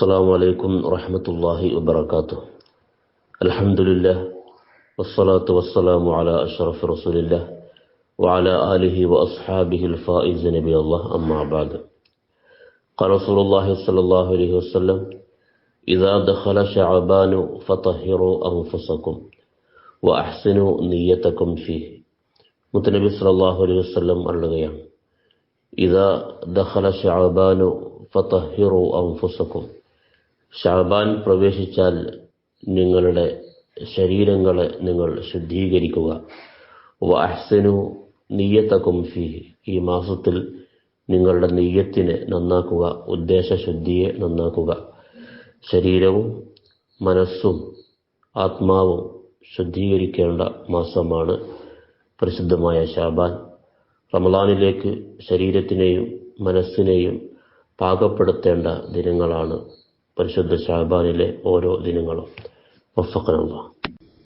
السلام عليكم ورحمة الله وبركاته الحمد لله والصلاة والسلام على أشرف رسول الله وعلى آله وأصحابه الفائز نبي الله أما بعد قال رسول الله صلى الله عليه وسلم إذا دخل شعبان فطهروا أنفسكم وأحسنوا نيتكم فيه മുത്തനബി സല്ലല്ലാഹു അലൈഹി വസല്ലം അരുളുകയാണ് ഇതാ ദഖല ഷഅബാനു ഫതഹിറു അൻഫുസക്കും ഷഅബാൻ പ്രവേശിച്ചാൽ നിങ്ങളുടെ ശരീരങ്ങളെ നിങ്ങൾ ശുദ്ധീകരിക്കുക. വ അഹ്സനു നീയത്തക്കും ഫിഹി. ഈ മാസത്തിൽ നിങ്ങളുടെ നെയ്യത്തിനെ നന്നാക്കുക ഉദ്ദേശശുദ്ധിയെ നന്നാക്കുക. ശരീരവും മനസ്സും ആത്മാവും ശുദ്ധീകരിക്കേണ്ട മാസമാണ് പ്രസിദ്ധമായ ഷാബാൻ റമദാനിലേക്ക് ശരീരത്തിനെയും മനസ്സിനെയും പാകപ്പെടുത്തേണ്ട ദിനങ്ങളാണ് പരിശുദ്ധ ഷാബാനിലെ ഓരോ ദിനങ്ങളും. വഫഖനല്ലാഹ്